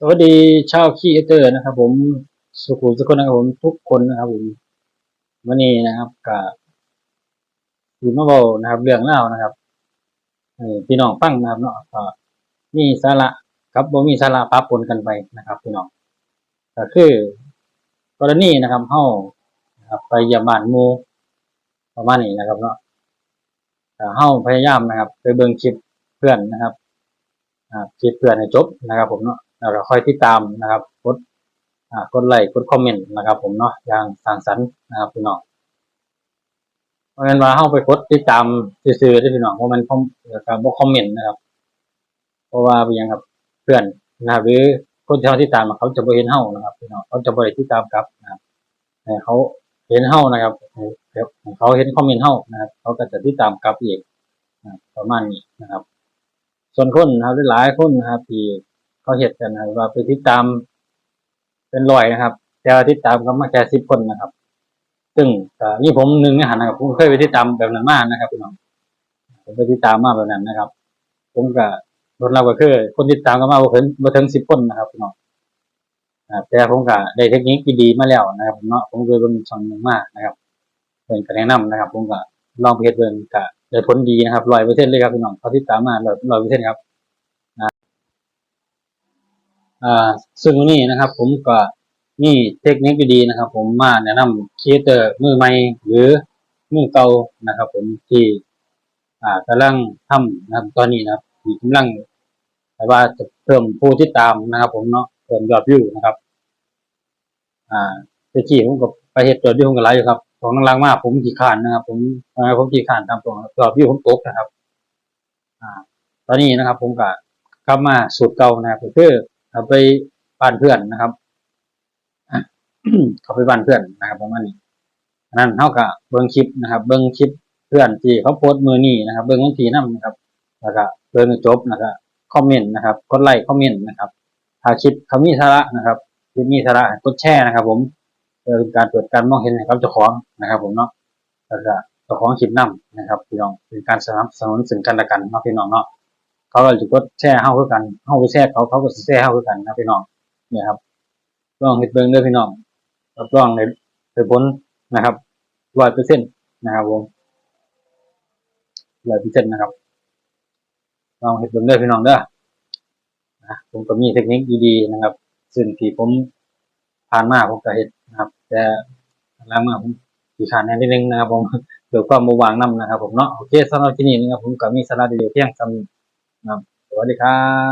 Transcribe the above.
สวัสดีชาวคีเอเตอร์นะครับ ผมสุขุมสุขคนนะครับผมทุกคนนะครับผมวันนี้นะครับกับอยู่มาเบานะครับ เรื่องเล่านะครับพี่น้องฟังนะครับเนาะมีสาระครับบ่มีสาระปะปนกันไปนะครับพี่น้องก็คือกรณีนะครับเฮาไปยี่ยมบ้านมูประมาณนี้นะครับเนาะก็เฮาพยายามนะครับ ไปเบิ่งคลิปเพื่อนนะครับคลิปเพื่อนให้จบนะครับ ผมเนาะ แล้วก็ค่อยติดตามนะครับกดกดไลค์กดคอมเมนต์นะครับ ผมเนาะอย่างสร้างสรรค์นะครับพี่น้องเพราะฉะนั้นว่าเข้าไปกดติดตามซื่อๆได้พี่น้องเพราะมันคอมแล้วก็บ่คอมเมนต์นะครับ เพราะว่าเป็นยังครับเพื่อนนะครับหรือคนที่เขาติดตามเขาจะบ่เห็นเฮานะครับพี่น้องเขาจะบ่ได้ติดตามกลับนะครับเขาเห็นเฮานะครับเขาเห็นคอมเมนต์เฮานะครับเขาก็จะติดตามกลับอีกประมาณนี้นะครับ ส่วนคนนะครับหลายคนนะครับที่ เขาเห็นกันนะครับว่าไปติดตาม เป็นร้อยนะครับ แต่ว่าติดตามก็มาแค่สิบคนนะครับ ซึ่งนี่ผมหนึ่งในหันนะครับผมเคยไปติดตามแบบนั้นมากนะครับพี่น้องผมไปติดตามมากแบบนั้นนะครับ ผมก็รถเราก็คือ คนติดตามก็มาบ่ถึงบ่ถึงสิบคนนะครับพี่น้องแต่ผมก็ได้เทคนิคดีมาแล้วนะครับเนาะผมเคยเบิ่งช่องหนึ่งมากนะครับเพิ่นก็แนะนำนะครับ ผมก็ลองไปเฮ็ดเบิ่งก็ได้ผลดีนะครับ100%เลยครับพี่น้องเขาติดตามมา100%ครับ อ่าซึ่งวันนี้นะครับ ผมก็มีเทคนิคดีๆนะครับ ผมมาแนะนำครีเอเตอร์มือใหม่หรือมือเก่านะครับ ผมที่อ่ากำลังทำนะครับตอนนี้นะครับที่กำลังแต่ว่าจะเพิ่มผู้ติดตามนะครับ ผมเนาะเพิ่มยอดวิวนะครับ อ่าเมื่อกี้ผมก็ไปเฮ็ดยอดวิวผมก็หลายอยู่ครับของหลังมากผมขี้ข้านนะครับ ผมผมขี้ข้านตามตรงยอดวิวผมตกนะครับ อ่า ตอนนี้นะครับ ผมก็กลับมาสูตรเก่านะครับก็คือ เอาไปบ้านเพื่อนนะครับเขาไปบ้านเพื่อนนะครับประมาณนี้นนั้นเท่ากับเบิ้งคลิปนะครับ เบิ้งคลิปเพื่อนที่เขาโพสต์มือนี้นะครับ เบิ้งวันทีนั่นะครับแล้วก็เบิ้งจบนะครับคอมเมนต์นะครับกดไลค์คอมเมนต์นะครับถ้าคลิปเขามีสาระนะครับคลิปมีสาระกดแชร์นะครับ ผมเป็นการเปิดการมองเห็นให้กับเจ้าของนะครับ ผมเนาะแล้วก็เจ้าของคลิปนํนะครับพี่น้องเป็นการสนับสนุนซึ่งกันและกันเนาะพี่น้องเนาะ เขาก็จะกดแชร์เฮาคือกันเฮาไปแชร์เขาเขาก็แชร์เฮาคือกันนะพี่น้องเนี่ยครับลองเฮ็ดเบิ่งด้อพี่น้องรับรองได้ได้ผลนะครับ100%นต์นะครับผม100%นต์นะครับ ลองเฮ็ดเบิ่งด้อพี่น้องเด้อนะผมก็มีเทคนิคดีๆนะครับ ซึ่งที่ผมผ่านมาผมก็เฮ็ดนะครับ แต่หลังมาผมขี้ขลาดแน่นิดนึงนะครับผมเดี๋ยวความบ่ว่างนํนะครับ ผมเนาะโอเคสำหรับที่นี้นะครับผมก็มีสาระดีๆเพียงส่ำนี้ ครับ สวัสดีครับ